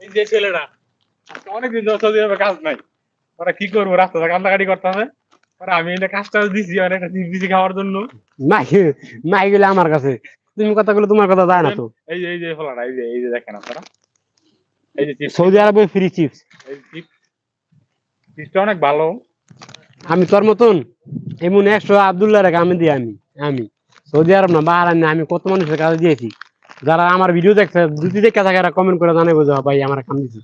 এই যে ছেলেরা অনেকদিন ধরে সৌদি আরবে কাজ নাই। ওরা কি করব রাস্তাতে কান্দাকাটি করতে হবে আমি এটা কাজটা দিছি অনেকটা দিছি খাওয়ার জন্য। মাই মাই গেলে আমার কাছে। তুমি কথা বলে তোমার কথা যায় না তো। এই যে এই যে ফলাটা এই যে এই যে দেখেন আপনারা। এই যে সৌদি আরবে ফ্রি চিপস এই চিপস চিপসটা অনেক ভালো। আমি তোর মতন এমন একশো আবদুল্লাহ রেখে আমি দিই আমি আমি। সৌদি আরব না বাহারান আমি কত মানুষের কাছে দিয়েছি। যারা আমার ভিডিও দেখছে, যদি দেখে থাকে এরা কমেন্ট করে জানাব যে, ভাই, আমার কাম দিছি।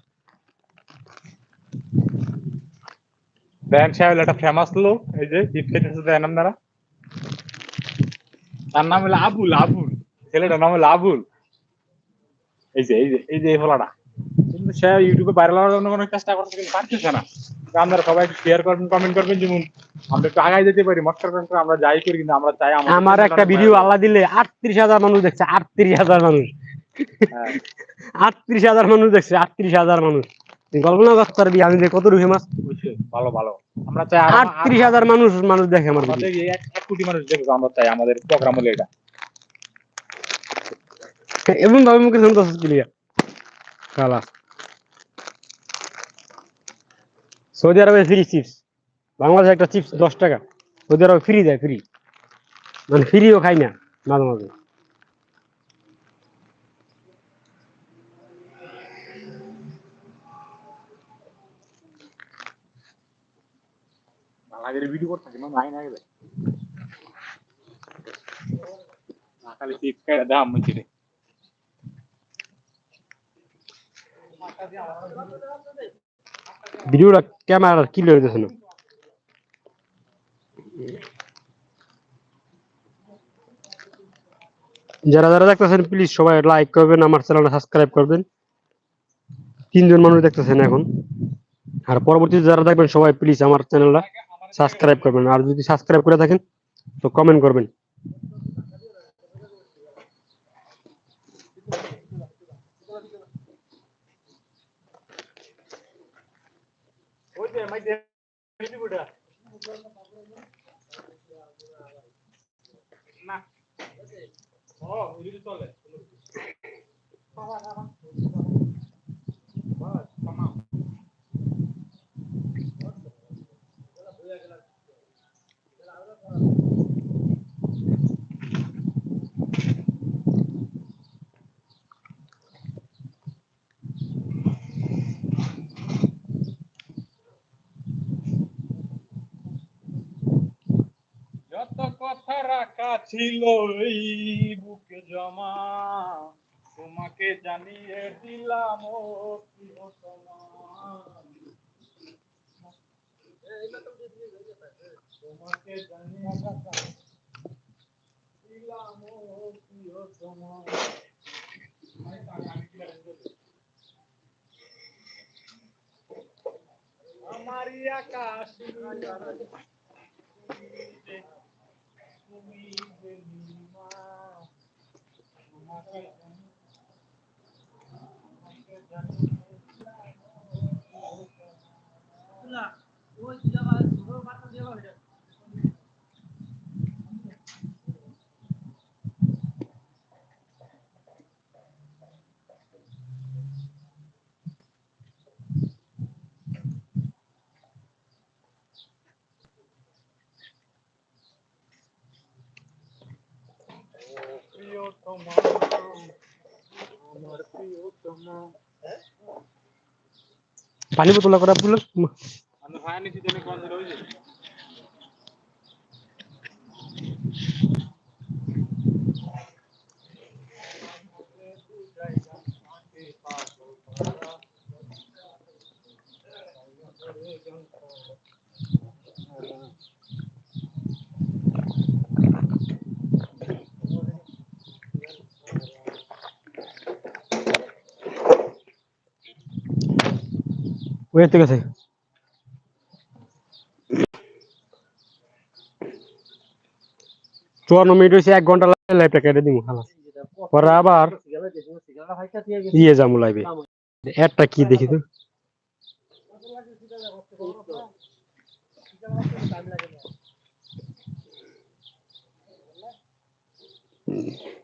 ব্যান সাহেব একটা ফেমাস লোক, এই যে খেতেছে দেন আপনারা তার নাম হলো আবুল আবুল। ছেলেটার নাম হলো আবুল। এই যে এই যে এই যে এই ফলাটা। কিন্তু সে ইউটিউবে ভাইরাল হওয়ার জন্য কোনো চেষ্টা করছে কিন্তু পারতেছে না। আপনারা সবাই শেয়ার করবেন কমেন্ট করবেন। যেমন আমরা একটু আগাই যেতে পারি মস্কার করে আমরা যাই করি কিন্তু আমরা চাই আমার একটা ভিডিও আল্লাহ দিলে আটত্রিশ হাজার মানুষ দেখছে আটত্রিশ হাজার মানুষ। হ্যাঁ। আটত্রিশ হাজার মানুষ দেখছে আটত্রিশ হাজার মানুষ। কল্পনা করতে পারবি আমি যে কত মাছ। ভালো ভালো। আমরা চাই আটত্রিশ হাজার মানুষ মানুষ দেখে আমার এক কোটি মানুষ দেখবে আমরা চাই আমাদের প্রোগ্রাম হলো এটা। এমন ভাবে মুখে শুনতে ক্লিয়ার খালাস। সৌদি আরবে ফ্রি চিপস বাংলাদেশে একটা চিপস দশ টাকা। সৌদি আরবে ফ্রি দেয় ফ্রি মানে ফ্রিও খাই না, মাঝে মাঝে। দাম রে ভিডিওটা ক্যামেরা ক্লিয়ার হইতেছে না। যারা যারা দেখতেছেন প্লিজ সবাই লাইক করবেন, আমার চ্যানেলটা সাবস্ক্রাইব করবেন। তিনজন মানুষ দেখতেছেন এখন। আর পরবর্তীতে যারা দেখবেন, সবাই প্লিজ আমার চ্যানেলটা সাবস্ক্রাইব করবেন। আর যদি সাবস্ক্রাইব করে থাকেন, তো কমেন্ট করবেন। ওই যে মাইতে ভিডিওটা না। ও ভিডিও চলে। যত রাখা ছিল এই বুকে জমা। তোমাকে জানিয়ে দিলাম ও আমারই আকাশ তুমি যে নীলিমা, তোমাকে জানি- তোমাকে জানি- প্রিয়তমা আমার প্রিয়তমা পানি বোতল করা আমি ভাই ওয়েট ঠিক আছে চুয়ান্ন মিনিট হয়েছে এক ঘণ্টা লাগবে লাইভটা কেটে দিব পরে আবার ইয়ে যাব লাইভে একটা কি দেখি তো? Mm-hmm.